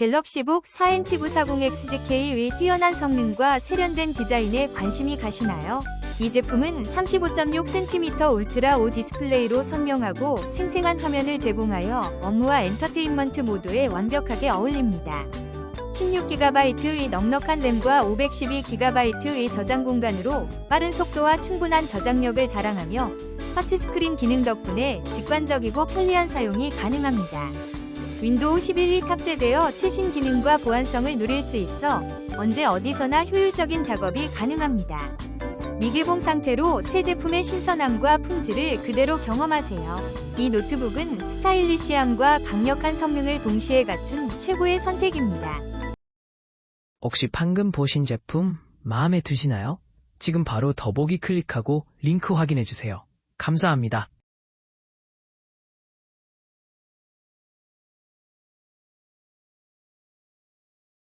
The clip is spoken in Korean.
갤럭시북 4NT940XGK의 뛰어난 성능과 세련된 디자인에 관심이 가시나요? 이 제품은 35.6cm 울트라 O 디스플레이로 선명하고 생생한 화면을 제공하여 업무와 엔터테인먼트 모두에 완벽하게 어울립니다. 16GB의 넉넉한 램과 512GB의 저장 공간으로 빠른 속도와 충분한 저장력을 자랑하며 터치스크린 기능 덕분에 직관적이고 편리한 사용이 가능합니다. 윈도우 11이 탑재되어 최신 기능과 보안성을 누릴 수 있어 언제 어디서나 효율적인 작업이 가능합니다. 미개봉 상태로 새 제품의 신선함과 품질을 그대로 경험하세요. 이 노트북은 스타일리시함과 강력한 성능을 동시에 갖춘 최고의 선택입니다. 혹시 방금 보신 제품 마음에 드시나요? 지금 바로 더보기 클릭하고 링크 확인해 주세요. 감사합니다.